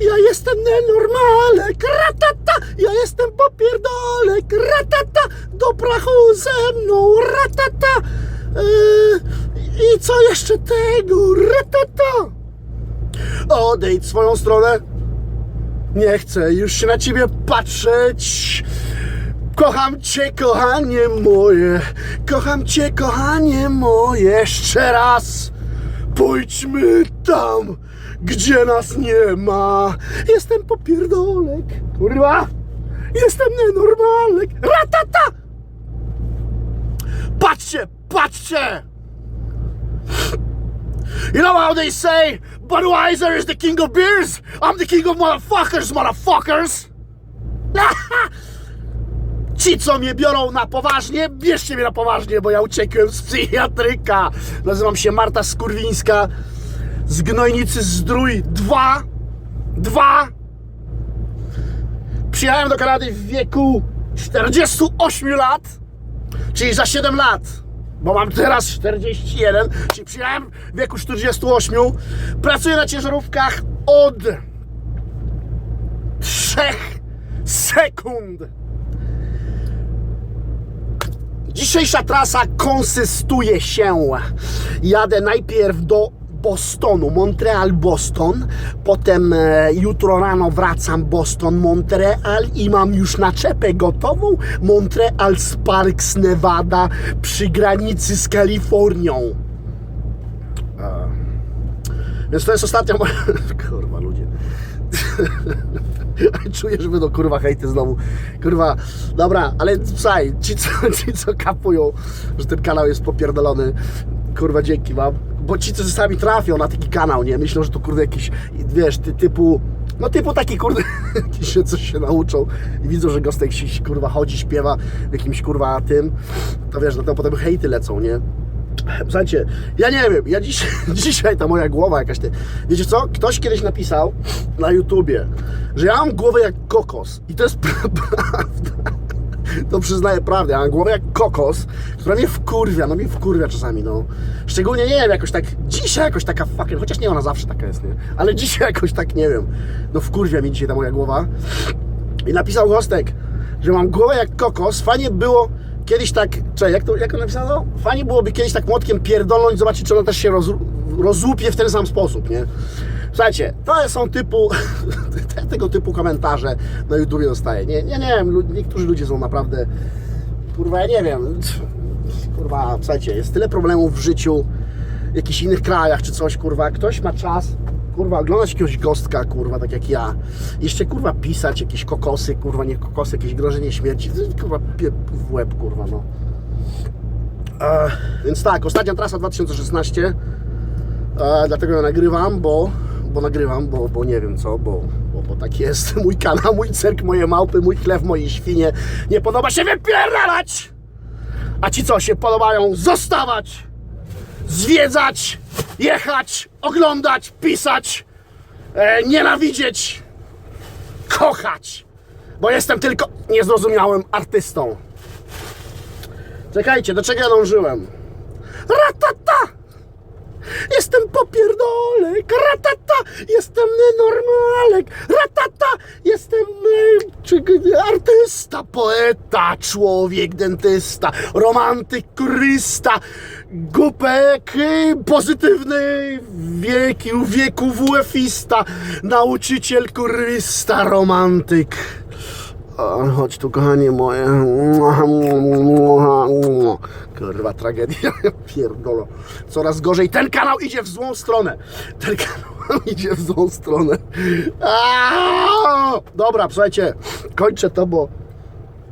Ja jestem nenormalek, ratata! Ja jestem popierdolek, ratata! Do prachu ze mną, ratata! Eee, I co jeszcze tego, ratata? Odejdź swoją stronę. Nie chcę już się na ciebie patrzeć. Kocham cię, kochanie moje. Kocham cię, kochanie moje. Jeszcze raz. Pójdźmy tam, gdzie nas nie ma. Jestem popierdolek. Kurwa. Jestem nienormalek. Ratata! Patrzcie, patrzcie! You know how they say Budweiser is the king of beers? I'm the king of motherfuckers, motherfuckers! Ci, co mnie biorą na poważnie, bierzcie mnie na poważnie, bo ja uciekłem z psychiatryka. Nazywam się Marta Skurwińska z Gnojnicy Zdrój 2. 2. Przyjechałem do Kanady w wieku 48 lat, czyli za 7 lat bo mam teraz 41, czyli przyjechałem w wieku 48. Pracuję na ciężarówkach od 3 sekund. Dzisiejsza trasa konsystuje się. Jadę najpierw do Bostonu, Montreal, Boston. Potem e, jutro rano wracam Boston, Montreal i mam już naczepę gotową. Montreal Sparks, Nevada przy granicy z Kalifornią. E, Więc to jest ostatnia moja... Kurwa, ludzie. Czuję, że będą kurwa hejty znowu. Kurwa, dobra, ale słuchaj, ci co, ci co kapują, że ten kanał jest popierdolony, kurwa dzięki wam. Bo ci co czasami trafią na taki kanał, nie? Myślą, że to kurde jakiś, wiesz, ty, typu, no typu taki kurde, się coś się nauczą i widzą, że Gostek się kurwa chodzi, śpiewa w jakimś kurwa tym, to wiesz, no to potem hejty lecą, nie? Słuchajcie, ja nie wiem, ja dziś, dzisiaj ta moja głowa jakaś ty. Wiecie co? Ktoś kiedyś napisał na YouTubie, że ja mam głowę jak kokos. I to jest prawda. To przyznaję prawdę, mam głowę jak kokos, która mnie wkurwia, no mnie wkurwia czasami, no. Szczególnie, nie wiem, jakoś tak, dzisiaj jakoś taka fucking, chociaż nie, ona zawsze taka jest, nie? Ale dzisiaj jakoś tak, nie wiem, no wkurwia mi dzisiaj ta moja głowa. I napisał Gostek, że mam głowę jak kokos. Fajnie było kiedyś tak. Czekaj, jak to, jak to napisano? Fajnie byłoby kiedyś tak młotkiem pierdolnąć, zobaczyć, czy ona też się roz, rozłupie w ten sam sposób, nie? Słuchajcie, to są typu. te- tego typu komentarze na YouTubie dostaję. Nie, nie, nie wiem, niektórzy ludzie są naprawdę. Kurwa, ja nie wiem. Kurwa, słuchajcie, jest tyle problemów w życiu, w jakichś innych krajach czy coś, kurwa. Ktoś ma czas, kurwa, oglądać jakiegoś gostka, kurwa, tak jak ja. Jeszcze, kurwa, pisać jakieś kokosy, kurwa, nie kokosy, jakieś grożenie śmierci. Kurwa, w łeb, kurwa, no. E, więc tak, ostatnia trasa 2016. E, dlatego ją nagrywam, bo, bo nagrywam, bo, bo nie wiem co, bo, bo, bo tak jest. Mój kanał, mój cyrk, moje małpy, mój chleb, moje świnie. Nie podoba się wypierdalać! A ci co się podobają, zostawać! Zwiedzać, jechać, oglądać, pisać, e, nienawidzieć, kochać. Bo jestem tylko niezrozumiałym artystą. Czekajcie, do czego ja dążyłem? Ratata! Jestem popierdolek, ratata! Jestem normalek, ratata! Jestem e, czy, artysta, poeta, człowiek, dentysta, romantyk, kurysta, głupek, e, pozytywny wieki, wieku WF-ista, nauczyciel, kurysta, romantyk. Chodź tu, kochanie moje. Kurwa, tragedia. Pierdolo. Coraz gorzej. Ten kanał idzie w złą stronę. Ten kanał idzie w złą stronę. Dobra, słuchajcie. Kończę to, bo,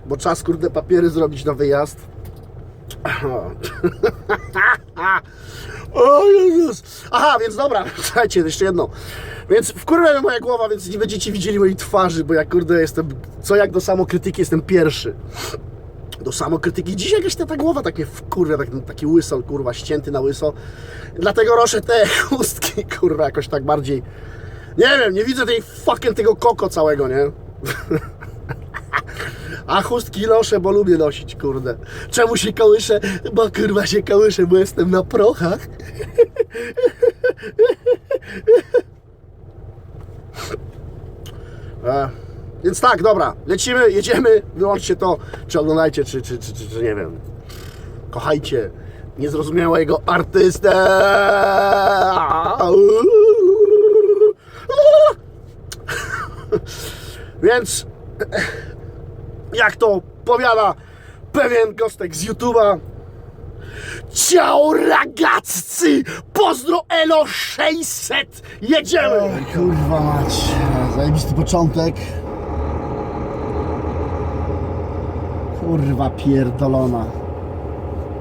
bo czas, kurde, papiery zrobić na wyjazd. O Jezus! Aha, więc dobra, słuchajcie, jeszcze jedno. Więc wkurwia mnie moja głowa, więc nie będziecie widzieli mojej twarzy, bo ja kurde jestem, co jak do samokrytyki jestem pierwszy. Do samokrytyki. Dzisiaj jakaś ta, ta głowa takie wkurwia, tak, taki łysol, kurwa, ścięty na łyso. Dlatego roszę te chustki, kurwa, jakoś tak bardziej... Nie wiem, nie widzę tej fucking tego koko całego, nie? A chustki noszę, bo lubię nosić, kurde. Czemu się kołyszę? Bo kurwa się kołyszę, bo jestem na prochach. Więc tak, dobra, lecimy, jedziemy, wyłączcie to, czy oglądajcie, czy, czy, czy, czy, czy nie wiem. Kochajcie niezrozumiałego artystę. Więc jak to powiada pewien gostek z YouTube'a, Ciao ragazzi! Pozdro Elo 600! Jedziemy! kurwa mać, zajebisty początek. Kurwa pierdolona.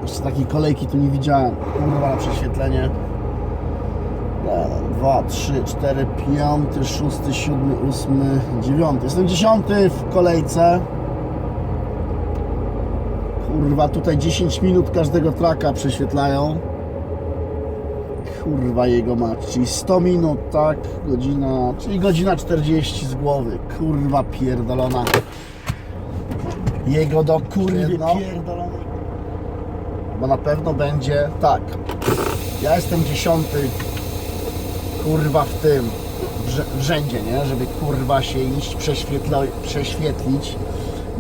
Jeszcze takiej kolejki tu nie widziałem. Kurwa na prześwietlenie. Jeden, dwa, trzy, cztery, piąty, szósty, siódmy, ósmy, dziewiąty. Jestem dziesiąty w kolejce. Kurwa, tutaj 10 minut każdego traka prześwietlają. Kurwa jego mać, czyli 100 minut, tak? Godzina, czyli godzina 40 z głowy. Kurwa pierdolona. Jego do kurwy No. pierdolonej. Bo na pewno będzie tak. Ja jestem dziesiąty kurwa w tym w rzędzie, nie? Żeby kurwa się iść prześwietlić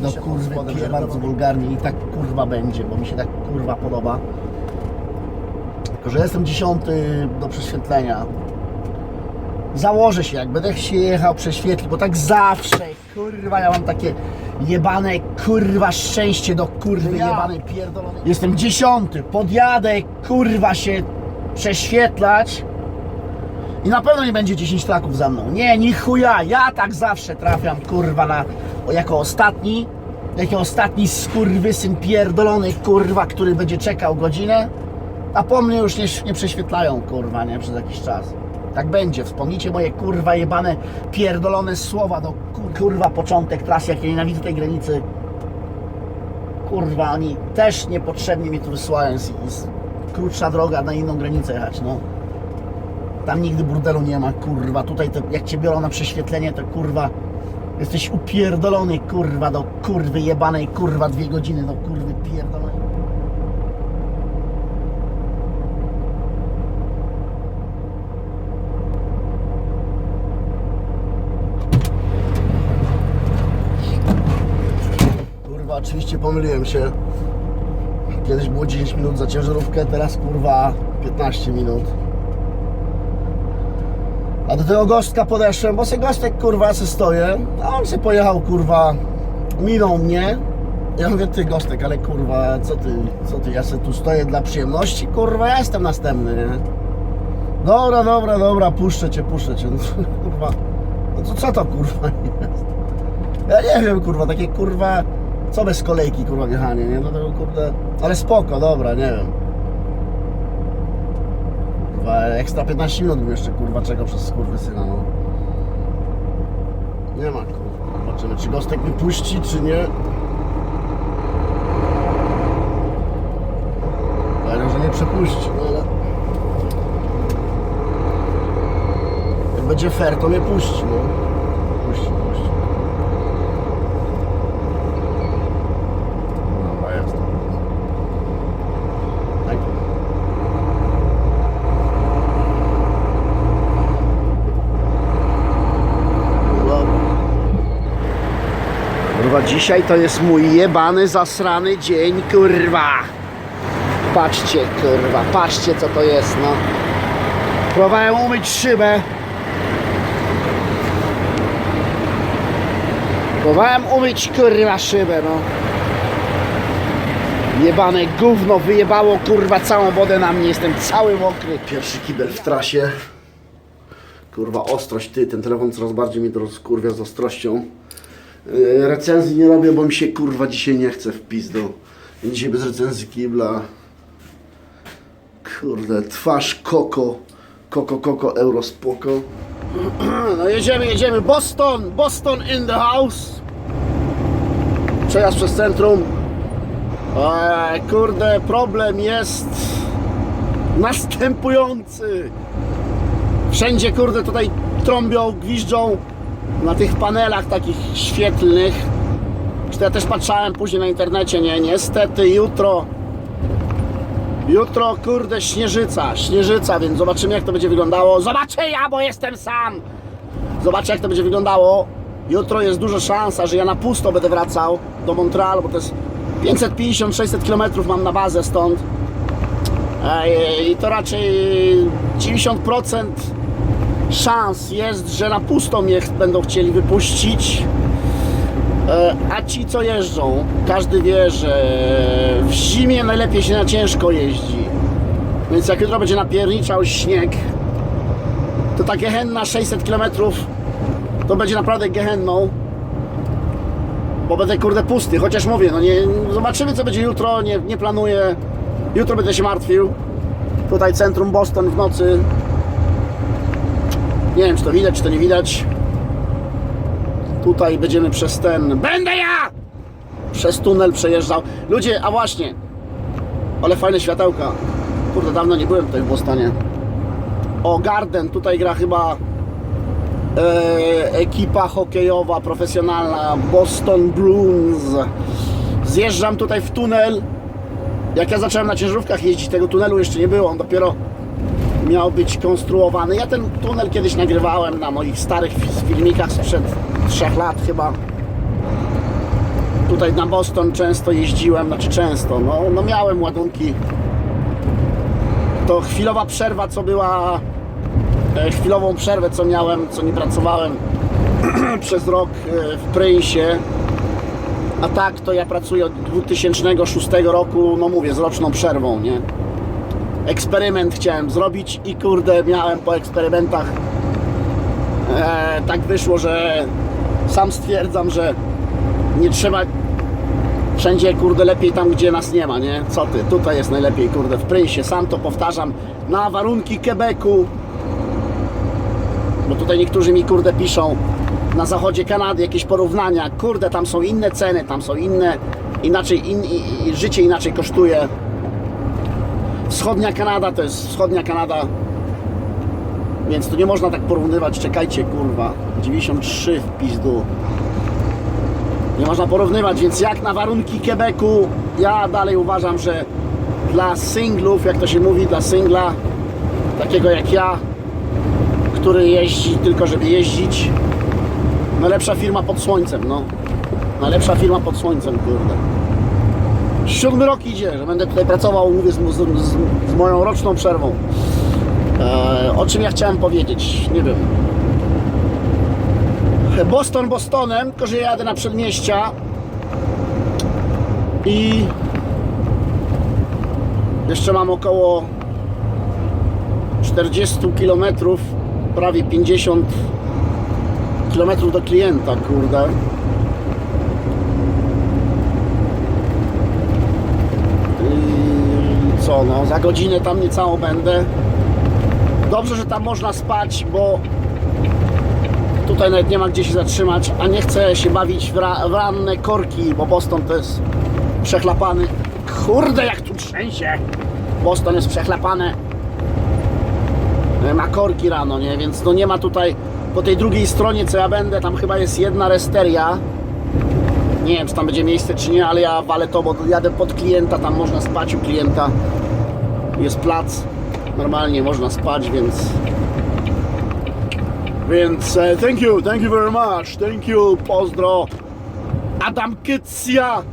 do kurwy pierdolonej. bardzo wulgarnie i tak kurwa będzie, bo mi się tak kurwa podoba. Tylko, że jestem dziesiąty do prześwietlenia. Założę się, jak będę się jechał prześwietlić, bo tak zawsze, kurwa, ja mam takie jebane, kurwa, szczęście do kurwy Ja. jebanej pierdolonej. Jestem dziesiąty, podjadę, kurwa, się prześwietlać i na pewno nie będzie 10 traków za mną. Nie, ni chuja, ja tak zawsze trafiam, kurwa, na, jako ostatni, jako ostatni skurwysyn pierdolony, kurwa, który będzie czekał godzinę, a po mnie już nie, nie prześwietlają, kurwa, nie, przez jakiś czas. Tak będzie, wspomnijcie moje, kurwa, jebane, pierdolone słowa do, kur- kurwa, początek trasy, jak ja nienawidzę tej granicy. Kurwa, oni też niepotrzebnie mnie tu wysyłają, jest krótsza droga na inną granicę jechać, no. Tam nigdy burdelu nie ma, kurwa. Tutaj to, jak cię biorą na prześwietlenie, to kurwa jesteś upierdolony, kurwa, do kurwy jebanej, kurwa, dwie godziny do kurwy pierdolonej. Kurwa, oczywiście pomyliłem się. Kiedyś było 10 minut za ciężarówkę, teraz kurwa 15 minut. A do tego gostka podeszłem, bo se gostek kurwa se stoję, a on se pojechał kurwa, minął mnie. Ja mówię, ty gostek, ale kurwa, co ty, co ty, ja se tu stoję dla przyjemności, kurwa, ja jestem następny, nie? Dobra, dobra, dobra, puszczę cię, puszczę cię, no, kurwa, no to co to kurwa jest? Ja nie wiem, kurwa, takie kurwa, co bez kolejki, kurwa, jechanie, nie? No to kurde, ale spoko, dobra, nie wiem. Kurwa, ekstra 15 minut bym jeszcze, kurwa, czekał przez skurwy syna, no. Nie ma, kurwa, zobaczymy, czy Gostek mi puści, czy nie. Ale że nie przepuści, no ale... Jak będzie fair, to mnie puści, no. Puści, puści. Dobra, jest. Tak. Dobra. Dzisiaj to jest mój jebany, zasrany dzień, kurwa. Patrzcie, kurwa, patrzcie co to jest, no. Próbowałem umyć szybę. Próbowałem umyć, kurwa, szybę, no. Jebane gówno wyjebało kurwa całą wodę na mnie, jestem cały mokry. Pierwszy kibel w trasie. Kurwa ostrość, ty, ten telefon coraz bardziej mnie to rozkurwia z ostrością. Yy, recenzji nie robię, bo mi się kurwa dzisiaj nie chce w pizdu. Dzisiaj bez recenzji kibla. Kurde, twarz koko. Koko, koko, euro spoko. No jedziemy, jedziemy. Boston, Boston in the house. Przejazd przez centrum. Eee, kurde, problem jest następujący. Wszędzie, kurde, tutaj trąbią, gwiżdżą na tych panelach takich świetlnych. Ja też patrzałem później na internecie, nie? Niestety jutro, jutro, kurde, śnieżyca, śnieżyca, więc zobaczymy jak to będzie wyglądało. Zobaczę ja, bo jestem sam. Zobaczę jak to będzie wyglądało. jutro jest duża szansa, że ja na pusto będę wracał do Montrealu, bo to jest 550-600 km mam na bazę stąd. I to raczej 90% szans jest, że na pusto mnie będą chcieli wypuścić. E, A ci co jeżdżą, każdy wie, że w zimie najlepiej się na ciężko jeździ. Więc jak jutro będzie napierniczał śnieg, to ta gehenna 600 km to będzie naprawdę gehenną. Bo będę kurde pusty, chociaż mówię, no nie, zobaczymy co będzie jutro, nie, nie planuję. Jutro będę się martwił. Tutaj centrum Boston w nocy. Nie wiem czy to widać, czy to nie widać. Tutaj będziemy przez ten. Będę ja! Przez tunel przejeżdżał. Ludzie, a właśnie. Ale fajne światełka. Kurde, dawno nie byłem tutaj w Bostonie. O, Garden, tutaj gra chyba e, ekipa hokejowa profesjonalna Boston Bruins. Zjeżdżam tutaj w tunel. Jak ja zacząłem na ciężarówkach jeździć, tego tunelu jeszcze nie było, on dopiero miał być konstruowany. Ja ten tunel kiedyś nagrywałem na moich starych fi- filmikach sprzed 3 lat chyba. Tutaj na Boston często jeździłem, znaczy często, no, no miałem ładunki. To chwilowa przerwa, co była, e, chwilową przerwę, co miałem, co nie pracowałem przez rok e, w Prince'ie. A tak to ja pracuję od 2006 roku, no mówię, z roczną przerwą, nie? Eksperyment chciałem zrobić i kurde, miałem po eksperymentach. E, tak wyszło, że sam stwierdzam, że nie trzeba wszędzie kurde lepiej tam, gdzie nas nie ma, nie? Co ty, tutaj jest najlepiej kurde w Prince'ie, sam to powtarzam, na warunki Quebecu, bo tutaj niektórzy mi kurde piszą na zachodzie Kanady jakieś porównania, kurde tam są inne ceny, tam są inne, inaczej, in, i, życie inaczej kosztuje. Wschodnia Kanada to jest wschodnia Kanada, więc tu nie można tak porównywać, czekajcie kurwa, 93 w pizdu. Nie można porównywać, więc jak na warunki Quebecu, ja dalej uważam, że dla singlów, jak to się mówi, dla singla, takiego jak ja, który jeździ tylko żeby jeździć. Najlepsza firma pod słońcem, no. Najlepsza firma pod słońcem, kurde. Siódmy rok idzie, że będę tutaj pracował, mówię, z, z, z, moją roczną przerwą. E, o czym ja chciałem powiedzieć? Nie wiem. Boston Bostonem, tylko że ja jadę na przedmieścia i jeszcze mam około 40 km, prawie 50 km do klienta, kurde. I no, za godzinę tam niecałą będę. Dobrze, że tam można spać, bo tutaj nawet nie ma gdzie się zatrzymać, a nie chcę się bawić w, ra, w ranne korki, bo Boston to jest przechlapany. Kurde, jak tu trzęsie! Boston jest przechlapane ma korki rano, nie? Więc no nie ma tutaj po tej drugiej stronie, co ja będę, tam chyba jest jedna resteria. Nie wiem, czy tam będzie miejsce, czy nie, ale ja walę to, bo jadę pod klienta, tam można spać u klienta. Jest plac, normalnie można spać, więc... Więc e, thank you, thank you very much, thank you, pozdro. Adam Kycja,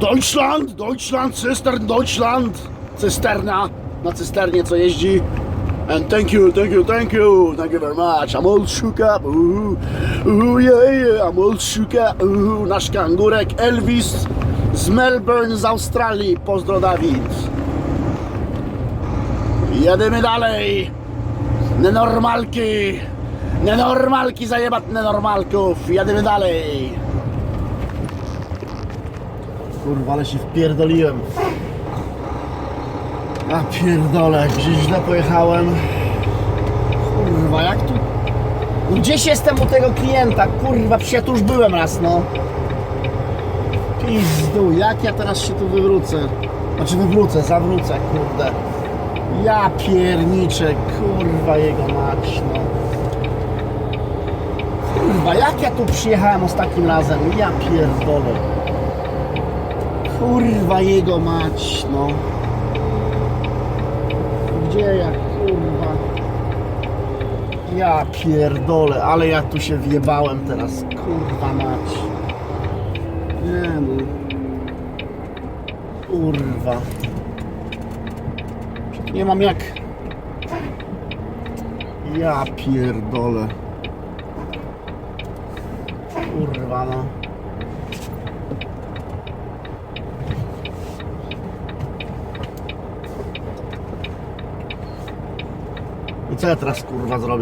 Deutschland, Deutschland, Cystern, Deutschland, cysterna, na cysternie co jeździ. And thank you, thank you, thank you, thank you very much. I'm all shook up, ooh, ooh, yeah, yeah, I'm all shook up, ooh. Nasz kangurek Elvis z Melbourne z Australii. Pozdro Dawid. Jedziemy dalej. Nenormalki. Nenormalki zajebać nenormalków. Jedziemy dalej. Kurwa, ale się wpierdoliłem. A pierdolę, gdzieś źle pojechałem. Kurwa, jak tu... No gdzieś jestem u tego klienta, kurwa, przecież ja tu już byłem raz, no. Pizdu, jak ja teraz się tu wywrócę? Znaczy wywrócę, zawrócę, kurde. Ja pierniczę, kurwa jego mać, no. Kurwa, jak ja tu przyjechałem ostatnim razem? Ja pierdolę. Kurwa jego mać, no. Gdzie ja, kurwa? Ja pierdolę, ale ja tu się wjebałem teraz. Kurwa mać. Nie no. Kurwa. Nie mam jak. Ja pierdolę. Kurwa no. I co ja teraz kurwa zrobię?